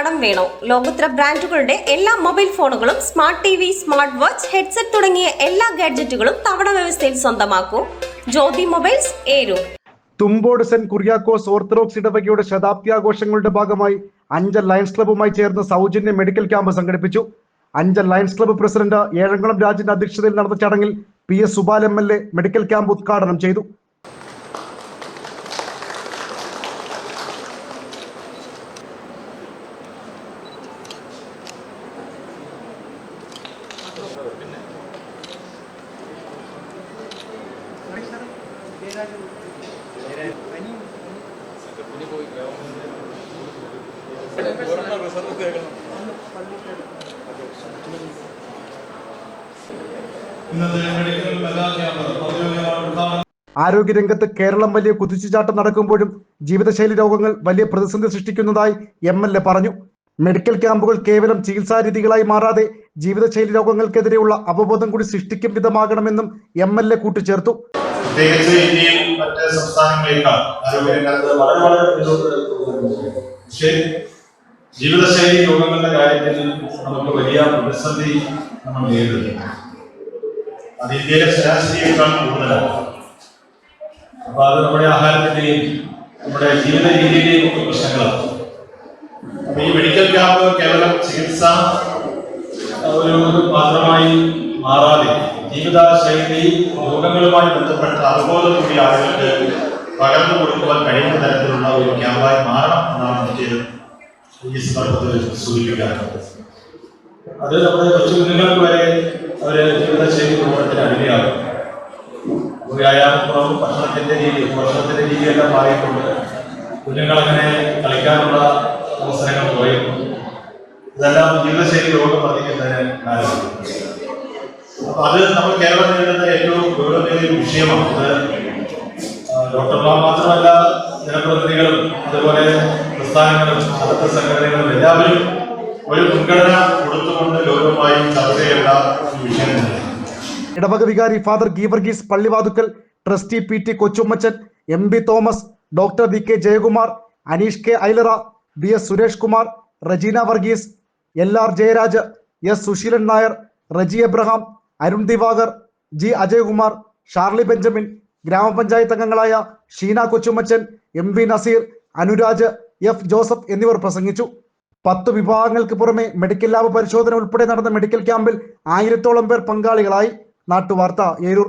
കടം വേണോ? ലോകോത്തര ബ്രാൻഡുകളുടെ എല്ലാ മൊബൈൽ ഫോണുകളും smart T V smart watch headset തുടങ്ങിയ എല്ലാ ഗാഡ്ജറ്റുകളും തവണ വ്യവസ്ഥയിൽ സ്വന്തമാക്കൂ. ജ്യോതി മൊബൈൽസ് ഏരു. തുമ്പോട് സെന്റ് കുര്യാക്കോസ് ഓർത്തഡോക്സ് ഇടവകയുടെ ശതാബ്ദി ആഘോഷങ്ങളുടെ ഭാഗമായി അഞ്ചൽ ലയൺസ് ക്ലബ്ബുമായി ചേർന്ന് സൗജന്യ മെഡിക്കൽ ക്യാമ്പ് സംഘടിപ്പിച്ചു. Anchal lions club president Ezhamkulam രാജിന്റെ അധ്യക്ഷതയിൽ നടന്ന ചടങ്ങിൽ P S Subal M L A medical camp ഉദ്ഘാടനം ചെയ്തു ഇന്നത്തെ മെഡിക്കൽ മെഗാ ക്യാമ്പ് ഔദ്യോഗികമായി ഉദ്ഘാടനം ആരോഗ്യരംഗത്ത് കേരളം വലിയ കുതിച്ചുചാട്ടം നടക്കുമ്പോഴും ജീവിതശൈലി രോഗങ്ങൾ വലിയ പ്രതിസന്ധി സൃഷ്ടിക്കുന്നതായി എം എൽ എ പറഞ്ഞു. മെഡിക്കൽ ക്യാമ്പുകൾ കേവലം ചികിത്സാരീതികളായി മാറാതെ ജീവിതശൈലി രോഗങ്ങൾക്കെതിരെയുള്ള അവബോധം കൂടി സൃഷ്ടിക്കും വിധമാകണമെന്നും എം എൽ എ കൂട്ടിച്ചേർത്തു. മറ്റ് സംസ്ഥാനങ്ങളേക്കാൾ ആരോഗ്യരംഗത്ത് വളരെ വളരെ. പക്ഷേ ജീവിതശൈലി രോഗങ്ങളുടെ കാര്യത്തിൽ നമുക്ക് വലിയ പ്രതിസന്ധി നമ്മൾ നേരിടുന്നു. അത് ഇന്ത്യയിലെ ശരാശരിയേക്കാൾ കൂടുതലാണ്. അപ്പൊ അത് നമ്മുടെ ആഹാരത്തിന്റെയും നമ്മുടെ ജീവിത രീതിയിലെയും ഒക്കെ പ്രശ്നങ്ങളാണ്. അപ്പൊ ഈ മെഡിക്കൽ ക്യാമ്പ് കേവലം ചികിത്സ ഒരു പാത്രമായി മാറാതെ ജീവിതശൈലി രോഗങ്ങളുമായി ബന്ധപ്പെട്ട അവബോധം കൂടി ആളുകൾക്ക് പകർന്നു കൊടുക്കുവാൻ കഴിയുന്ന തരത്തിലുള്ള ഒരു ക്യാമ്പായി മാറണം എന്നാണ് എനിക്ക് ഈ സന്ദർഭത്തിൽ സൂചിപ്പിക്കാറുള്ളത്. അത് നമ്മുടെ കൊച്ചു കുഞ്ഞുങ്ങൾക്ക് വരെ അവർ ജീവിതശൈലി രോഗത്തിന് അടിമയാകും വ്യായാമക്കുറവും ഭക്ഷണത്തിന്റെ രീതി ഭക്ഷണത്തിന്റെ രീതിയെല്ലാം മാറിയിട്ടുണ്ട് കുഞ്ഞുങ്ങളങ്ങനെ കുറയുന്നു ഇതെല്ലാം ജീവിതശൈലി രോഗം വർദ്ധിക്കുന്നതിന് അപ്പൊ അത് നമ്മൾ കേരളം നേരിടുന്ന ഏറ്റവും ഗൗരവമേറിയ ഒരു വിഷയമാണ്. ഡോക്ടർമാർ മാത്രമല്ല ജനപ്രതിനിധികളും അതുപോലെ പ്രസ്ഥാനങ്ങളും അടുത്ത സംഘടനകളും എല്ലാവരും ഒരു മുൻഗണന കൊടുത്തുകൊണ്ട് ഗൗരവമായി ചർച്ച ചെയ്യേണ്ട ഒരു വിഷയം ഇടവക വികാരി father Geevarghese Pallivathukkal trustee P T Kochummachan M B Thomas doctor V K Jayakumar Aneesh K Ailara B S Suresh Kumar Regina Varghese L R Jayaraj S Susheelan Nair Reji Abraham Arun Divakar G Ajaykumar Sharly Benjamin ഗ്രാമപഞ്ചായത്ത് അംഗങ്ങളായ Sheena Kochummachan M V Nazeer Anuraj F Joseph എന്നിവർ പ്രസംഗിച്ചു. പത്ത് വിഭാഗങ്ങൾക്ക് പുറമെ medical lab പരിശോധന ഉൾപ്പെടെ നടന്ന മെഡിക്കൽ ക്യാമ്പിൽ ആയിരത്തോളം പേർ പങ്കാളികളായി. നാട്ടുവാർത്ത ഏരൂർ.